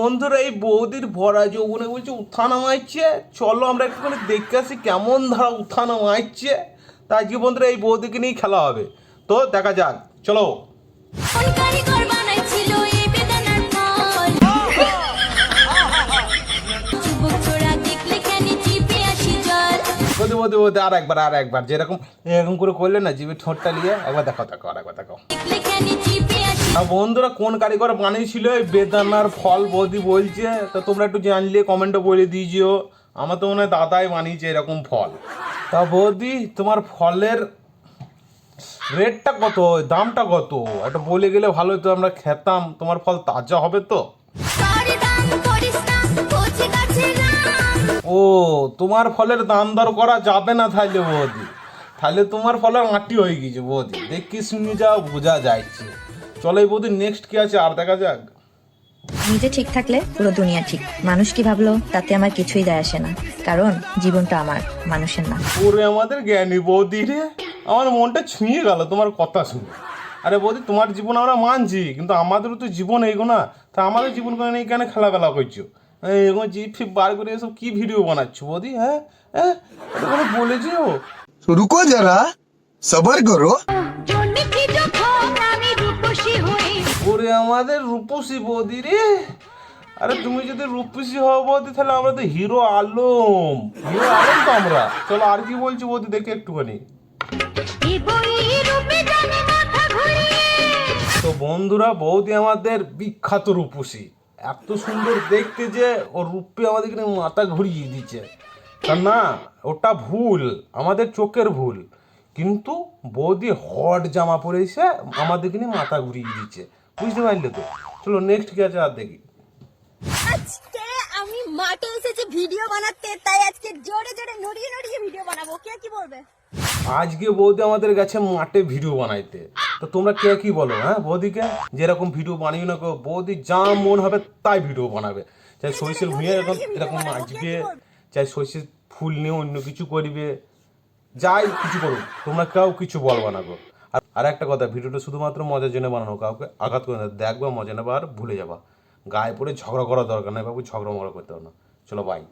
বন্ধুরা, এই বৌদির ভরা যৌবনে বলছে, উত্থান মারছে চলো আমরা একটুখানি দেখে আসি কেমন ধারা উত্থান মারছে তা আজকে বন্ধুরা, এই বৌদিকে নিয়েই খেলা হবে। তো দেখা যাক, চলো। বৌদি বৌদি আর একবার আর একবার। যেরকম, এরকম করে করলে না জিভে ঠোঁটটা নিয়ে, একবার দেখো দেখো আর একবার দেখো আর বন্ধুরা, কোন কারিগর বানিয়েছিল? এই বেদানার ফল বৌদি বলছে। তা তোমরা একটু জানলে কমেন্টে বলে দিয়েছিও আমার তো মনে হয় দাদাই বানিয়েছে এরকম ফল। তা বৌদি, তোমার ফলের রেটটা কত? দামটা কত? একটা বলে গেলে ভালো হতো, আমরা খেতাম। তোমার ফল তাজা হবে তো? ও তোমার ফলের দাম দর করা যাবে না তাহলে বৌদি। তাহলে তোমার ফলের আঁটি হয়ে গেছে বৌদি। দেখি শুনে যাও বোঝা যাচ্ছে। চলো এই বৌদি নেক্সট কি আছে আর দেখা যাক। নিজে ঠিক থাকলে পুরো দুনিয়া ঠিক। মানুষ কি ভাবলো? তাতে আমার কিছুই যায় আসে না। কারণ জীবনটা আমার মানুষের না। ওরে আমাদের জ্ঞানী বৌদি রে। আমার মনটা ছুঁয়ে গেল তোমার কথা শুনে। আরে বৌদি তোমার জীবন আমরা মানছি কিন্তু আমাদেরও তো জীবন এইগো না। তা আমাদের জীবন কেন খেলাবেলা করছ? এই এরকম জিপ ফিপ বার করে এসব কি ভিডিও বানাচ্ছ বৌদি হ্যাঁ? হ্যাঁ? বলেছি ও। রুকো যারা সবার করো। ওরে আমাদের রূপসী বৌদি রে। আরে তুমি যদি রূপসী হও বৌদি তাহলে আমরা তো হিরো আলম। হিরো আলম তো আমরা। চলো আর কি বলছি বদি দেখে একটুখানি। তো বন্ধুরা বৌদি আমাদের বিখ্যাত রূপসী। এত সুন্দর দেখতে যে ওর রূপে আমাদেরকে নিয়ে মাথা ঘুরিয়ে দিচ্ছে তা না, ওটা ভুল, আমাদের চোখের ভুল। কিন্তু বৌদি হট জামা পরেছে আমাদেরকে নিয়ে মাথা ঘুরিয়ে দিচ্ছে বুঝতে পারলে তো? চলো নেক্সট কি আছে আর দেখি। আজকে আমি মাঠে এসেছি ভিডিও বানাতে, তাই আজকে জোরে জোরে নড়িয়ে নড়িয়ে ভিডিও বানাবো। কে কি বলবে? আজকে বৌদি আমাদের গেছে মাঠে ভিডিও বানাইতে। তো তোমরা কে কি বলো হ্যাঁ বৌদিকে? যেরকম ভিডিও বানিও না বৌদি যা মন হবে তাই ভিডিও বানাবে। চাই সরিষের ভুঁয়ে এরকম এরকম নাচবে, চাই সরিষের ফুল নিয়ে অন্য কিছু করবে, যাই কিছু করুক, তোমরা কেউ কিছু বলবে না গো। আর একটা কথা, ভিডিওটা শুধুমাত্র মজার জন্য বানানো, কাউকে আঘাত করে না, দেখবা, মজা নেবা আর ভুলে যাবা। গায়ে পড়ে ঝগড়া করার দরকার নাই, বাবু, ঝগড়া মগড়া করতে হবে না। চলো বাই